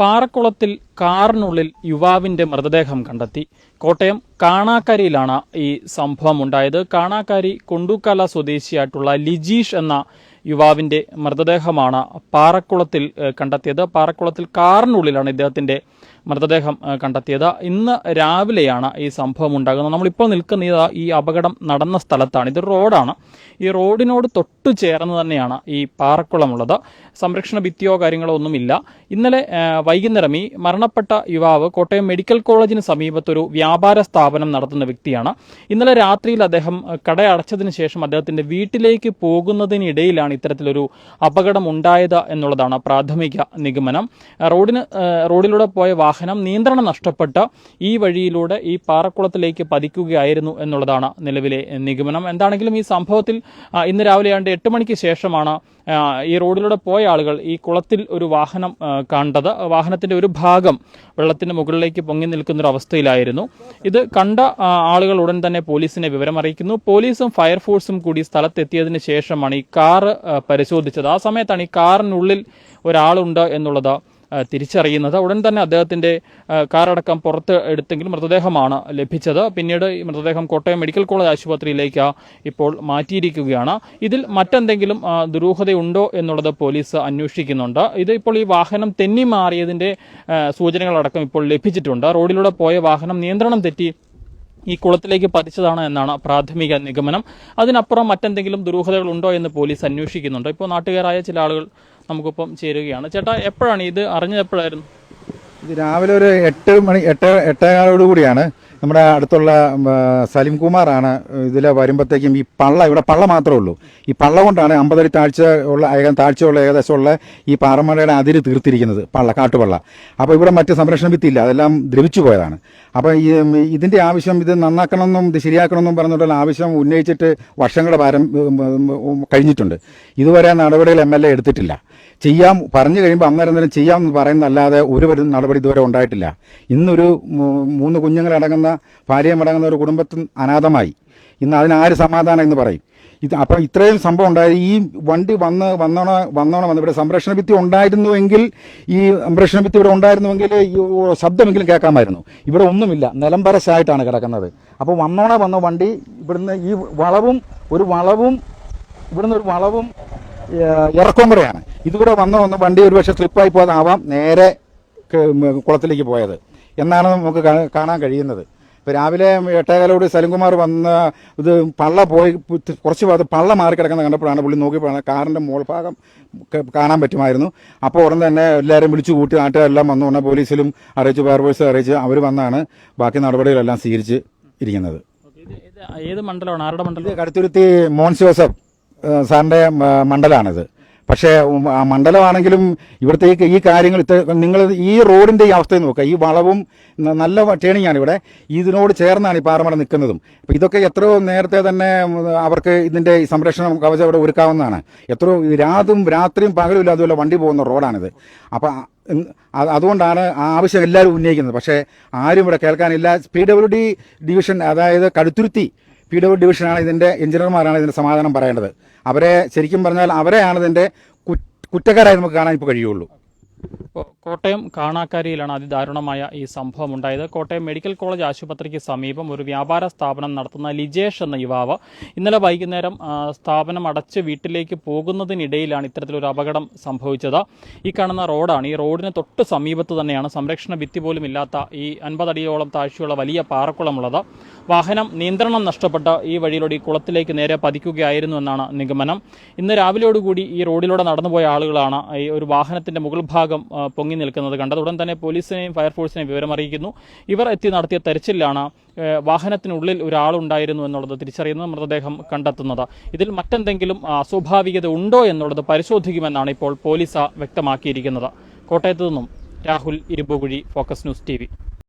പാറക്കുളത്തിൽ കാറിനുള്ളിൽ യുവാവിന്റെ മൃതദേഹം കണ്ടെത്തി. കോട്ടയം കാണാക്കരിയിലാണ് ഈ സംഭവം ഉണ്ടായത് കാണാക്കാരി കൊണ്ടൂക്കല സ്വദേശിയായിട്ടുള്ള ലിജീഷ് എന്ന യുവാവിന്റെ മൃതദേഹമാണ് പാറക്കുളത്തിൽ കണ്ടെത്തിയത്. പാറക്കുളത്തിൽ കാറിനുള്ളിലാണ് ഇദ്ദേഹത്തിന്റെ മൃതദേഹം കണ്ടെത്തിയത്. ഇന്ന് രാവിലെയാണ് ഈ സംഭവം ഉണ്ടാകുന്നത്. നമ്മളിപ്പോൾ നിൽക്കുന്ന ഈ അപകടം നടന്ന സ്ഥലത്താണ്. ഇത് റോഡാണ്. ഈ റോഡിനോട് തൊട്ടു ചേർന്ന് തന്നെയാണ് ഈ പാറക്കുളമുള്ളത്. സംരക്ഷണ ഭിത്തിയോ കാര്യങ്ങളോ ഒന്നുമില്ല. ഇന്നലെ വൈകുന്നേരം ഈ മരണപ്പെട്ട യുവാവ് കോട്ടയം മെഡിക്കൽ കോളേജിന് സമീപത്തൊരു വ്യാപാര സ്ഥാപനം നടത്തുന്ന വ്യക്തിയാണ്. ഇന്നലെ രാത്രിയിൽ അദ്ദേഹം കട അടച്ചതിന് ശേഷം അദ്ദേഹത്തിന്റെ വീട്ടിലേക്ക് പോകുന്നതിനിടയിലാണ് ഇത്തരത്തിലൊരു അപകടം ഉണ്ടായത് എന്നുള്ളതാണ് പ്രാഥമിക നിഗമനം. റോഡിന് റോഡിലൂടെ പോയ വാഹനം നിയന്ത്രണം നഷ്ടപ്പെട്ട് ഈ വഴിയിലൂടെ ഈ പാറക്കുളത്തിലേക്ക് പതിക്കുകയായിരുന്നു എന്നുള്ളതാണ് നിലവിലെ നിഗമനം. എന്താണെങ്കിലും ഈ സംഭവത്തിൽ ഇന്ന് രാവിലെ ഏതാണ്ട് എട്ട് മണിക്ക് ശേഷമാണ് ഈ റോഡിലൂടെ പോയ ആളുകൾ ഈ കുളത്തിൽ ഒരു വാഹനം കണ്ടത്. വാഹനത്തിന്റെ ഒരു ഭാഗം വെള്ളത്തിന് മുകളിലേക്ക് പൊങ്ങി നിൽക്കുന്ന ഒരു അവസ്ഥയിലായിരുന്നു. ഇത് കണ്ട ആളുകൾ ഉടൻ തന്നെ പോലീസിനെ വിവരം അറിയിക്കുന്നു. പോലീസും ഫയർഫോഴ്സും കൂടി സ്ഥലത്തെത്തിയതിന് ശേഷമാണ് ഈ കാറ് പരിശോധിച്ചത്. ആ സമയത്താണ് ഈ കാറിനുള്ളിൽ ഒരാളുണ്ട് എന്നുള്ളത് തിരിച്ചറിയുന്നത്. ഉടൻ തന്നെ അദ്ദേഹത്തിന്റെ കാറടക്കം പുറത്ത് എടുത്തെങ്കിൽ മൃതദേഹമാണ് ലഭിച്ചത്. പിന്നീട് ഈ മൃതദേഹം കോട്ടയം മെഡിക്കൽ കോളേജ് ആശുപത്രിയിലേക്ക് ഇപ്പോൾ മാറ്റിയിരിക്കുകയാണ്. ഇതിൽ മറ്റെന്തെങ്കിലും ദുരൂഹതയുണ്ടോ എന്നുള്ളത് പോലീസ് അന്വേഷിക്കുന്നുണ്ട്. ഇത് ഇപ്പോൾ ഈ വാഹനം തെന്നി മാറിയതിന്റെ ആ, സൂചനകളടക്കം ഇപ്പോൾ ലഭിച്ചിട്ടുണ്ട്. റോഡിലൂടെ പോയ വാഹനം നിയന്ത്രണം തെറ്റി ഈ കുളത്തിലേക്ക് പതിച്ചതാണ് എന്നാണ് പ്രാഥമിക നിഗമനം. അതിനപ്പുറം മറ്റെന്തെങ്കിലും ദുരൂഹതകളുണ്ടോ എന്ന് പോലീസ് അന്വേഷിക്കുന്നുണ്ട്. ഇപ്പോൾ നാട്ടുകാരായ ചില ആളുകൾ നമുക്കൊപ്പം ചേരുകയാണ്. ചേട്ടാ എപ്പോഴാണ് ഇത്? അറിഞ്ഞത് എപ്പോഴായിരുന്നു? ഇത് രാവിലെ ഒരു എട്ട് മണി എട്ട് എട്ടേകാലോട് കൂടിയാണ് നമ്മുടെ അടുത്തുള്ള സലീം കുമാറാണ് ഇതിൽ വരുമ്പോഴത്തേക്കും ഈ പള്ള ഇവിടെ പള്ള മാത്രമേ ഉള്ളൂ. ഈ പള്ള കൊണ്ടാണ് അമ്പതടി താഴ്ച ഉള്ള താഴ്ചയുള്ള ഏകദേശമുള്ള ഈ പാറമലയുടെ അതിര് തീർത്തിരിക്കുന്നത് പള്ള കാട്ടുപള്ള. അപ്പോൾ ഇവിടെ മറ്റ് സംരക്ഷണ ഭിത്തിയില്ല അതെല്ലാം ദ്രവിച്ചു പോയതാണ്. അപ്പോൾ ഈ ഇതിന്റെ ആവശ്യം ഇത് നന്നാക്കണമെന്നും ഇത് ശരിയാക്കണമെന്നും പറഞ്ഞിട്ടുള്ള ആവശ്യം ഉന്നയിച്ചിട്ട് വർഷങ്ങളുടെ ഭാരം കഴിഞ്ഞിട്ടുണ്ട്. ഇതുവരെ നടപടികൾ എം എൽ എ എടുത്തിട്ടില്ല. ചെയ്യാം പറഞ്ഞു കഴിയുമ്പോൾ അന്നേരം തന്നെ ചെയ്യാമെന്ന് പറയുന്നതല്ലാതെ ഒരു നടപടി ഇതുവരെ ഉണ്ടായിട്ടില്ല. ഇന്നൊരു മൂന്ന് കുഞ്ഞുങ്ങളടങ്ങുന്ന ഭാര്യയും മടങ്ങുന്ന ഒരു കുടുംബത്തിൽ അനാഥമായി. ഇന്ന് അതിനാര് സമാധാനം എന്ന് പറയും? ഇത് അപ്പം ഇത്രയും സംഭവം ഉണ്ടായി. ഈ വണ്ടി വന്ന് വന്നോണ വന്നോണം വന്ന് ഇവിടെ സംരക്ഷണ ഭിത്തി ഉണ്ടായിരുന്നുവെങ്കിൽ ഈ സംരക്ഷണ ഭിത്തി ഇവിടെ ഉണ്ടായിരുന്നുവെങ്കിൽ ഈ ശബ്ദമെങ്കിലും കേൾക്കാമായിരുന്നു. ഇവിടെ ഒന്നുമില്ല. നിലംപരശായിട്ടാണ് കിടക്കുന്നത്. അപ്പോൾ വന്നോണ വന്ന വണ്ടി ഇവിടുന്ന് ഈ വളവും ഒരു വളവും ഇവിടുന്ന് ഒരു വളവും ഇറക്കം കൂടെയാണ് ഇതുകൂടെ വന്ന വന്ന് വണ്ടി ഒരുപക്ഷെ സ്ലിപ്പായി പോകാതാവാം. നേരെ കുളത്തിലേക്ക് പോയത്. എന്നാണ് നമുക്ക് കാണാൻ കഴിയുന്നത്. ഇപ്പോൾ രാവിലെ എട്ടേകാലോട് സലിംകുമാർ വന്ന് ഇത് പള്ള പോയി കുറച്ച് ഭാഗത്ത് പള്ള മാറി കിടക്കുന്ന കണ്ടപ്പോഴാണ് പുള്ളി നോക്കിയപ്പോഴാണ് കാറിന്റെ മോൾ ഭാഗം കാണാൻ പറ്റുമായിരുന്നു. അപ്പോൾ ഉടൻ തന്നെ എല്ലാവരും വിളിച്ചു കൂട്ടി നാട്ടുകാരെല്ലാം വന്നു. ഉടനെ പോലീസിലും അറിയിച്ചു ഫയർ ഫയർഫോഴ്സ് അറിയിച്ച് അവർ വന്നാണ് ബാക്കി നടപടികളെല്ലാം സ്വീകരിച്ച് ഇരിക്കുന്നത്. ഏത് മണ്ഡലമാണ്? ആരുടെ മണ്ഡലം? കടുത്തുരുത്തി മോൻസ് ജോസഫ് സാറിന്റെ മണ്ഡലമാണിത് പക്ഷേ മണ്ഡലമാണെങ്കിലും ഇവിടുത്തെ ഈ കാര്യങ്ങൾ നിങ്ങൾ ഈ റോഡിന്റെ ഈ അവസ്ഥ നോക്കുക. ഈ വളവും നല്ല ടേണിംഗ് ആണ് ഇവിടെ. ഇതിനോട് ചേർന്നാണ് ഈ പാറമട നിൽക്കുന്നതും. അപ്പോൾ ഇതൊക്കെ എത്രയോ നേരത്തെ തന്നെ അവർക്ക് ഇതിന്റെ സംരക്ഷണം കവചം ഇവിടെ ഒരുക്കാവുന്നതാണ്. എത്രയോ രാതും രാത്രിയും പകലും ഇല്ലാതെ വണ്ടി പോകുന്ന റോഡാണിത്. അപ്പോൾ അതുകൊണ്ടാണ് ആ ആവശ്യം എല്ലാവരും ഉന്നയിക്കുന്നത്. പക്ഷേ ആരും ഇവിടെ കേൾക്കാനില്ല. പി ഡബ്ല്യു ഡി ഡിവിഷൻ അതായത് കടുത്തുരുത്തി പി ഡബ്ല്യു ഡിവിഷനാണ് ഇതിന്റെ എഞ്ചിനീയർമാരാണ് ഇതിന്റെ സമാധാനം പറയേണ്ടത്. അവരെ ശരിക്കും പറഞ്ഞാൽ അവരെയാണ് ഇതിന്റെ കുറ്റക്കാരായി നമുക്ക് കാണാൻ ഇപ്പോൾ കഴിയുള്ളൂ. കോട്ടയം കാണാക്കാരിയിലാണ് അതിദാരുണമായ ഈ സംഭവം ഉണ്ടായത് കോട്ടയം മെഡിക്കൽ കോളേജ് ആശുപത്രിക്ക് സമീപം ഒരു വ്യാപാര സ്ഥാപനം നടത്തുന്ന ലിജേഷ് എന്ന യുവാവ് ഇന്നലെ വൈകുന്നേരം സ്ഥാപനം അടച്ച് വീട്ടിലേക്ക് പോകുന്നതിനിടയിലാണ് ഇത്തരത്തിലൊരു അപകടം സംഭവിച്ചത്. ഈ കാണുന്ന റോഡാണ്. ഈ റോഡിന് തൊട്ട് സമീപത്ത് തന്നെയാണ് സംരക്ഷണ ഭിത്തി പോലും ഇല്ലാത്ത ഈ അൻപതടിയോളം താഴ്ചയുള്ള വലിയ പാറക്കുളമുള്ളത്. വാഹനം നിയന്ത്രണം നഷ്ടപ്പെട്ട് ഈ വഴിയിലൂടെ ഈ കുളത്തിലേക്ക് നേരെ പതിക്കുകയായിരുന്നു എന്നാണ് നിഗമനം. ഇന്ന് രാവിലെയോടുകൂടി ഈ റോഡിലൂടെ നടന്നുപോയ ആളുകളാണ് ഈ ഒരു വാഹനത്തിന്റെ മുകൾ ഭാഗം ആ, പൊങ്ങി നിൽക്കുന്നത് കണ്ടത്. ഉടൻ തന്നെ പോലീസിനെയും ഫയർഫോഴ്സിനെയും വിവരമറിയിക്കുന്നു ഇവർ എത്തി നടത്തിയ തെരച്ചിലാണ് വാഹനത്തിനുള്ളിൽ ഒരാളുണ്ടായിരുന്നു എന്നുള്ളത് തിരിച്ചറിയുന്നത് മൃതദേഹം കണ്ടെത്തുന്നത്. ഇതിൽ മറ്റെന്തെങ്കിലും അസ്വാഭാവികത ഉണ്ടോ എന്നുള്ളത് പരിശോധിക്കുമെന്നാണ് ഇപ്പോൾ പോലീസ് വ്യക്തമാക്കിയിരിക്കുന്നത്. കോട്ടയത്തു നിന്നും Rahul Irumbukuzhi focus news T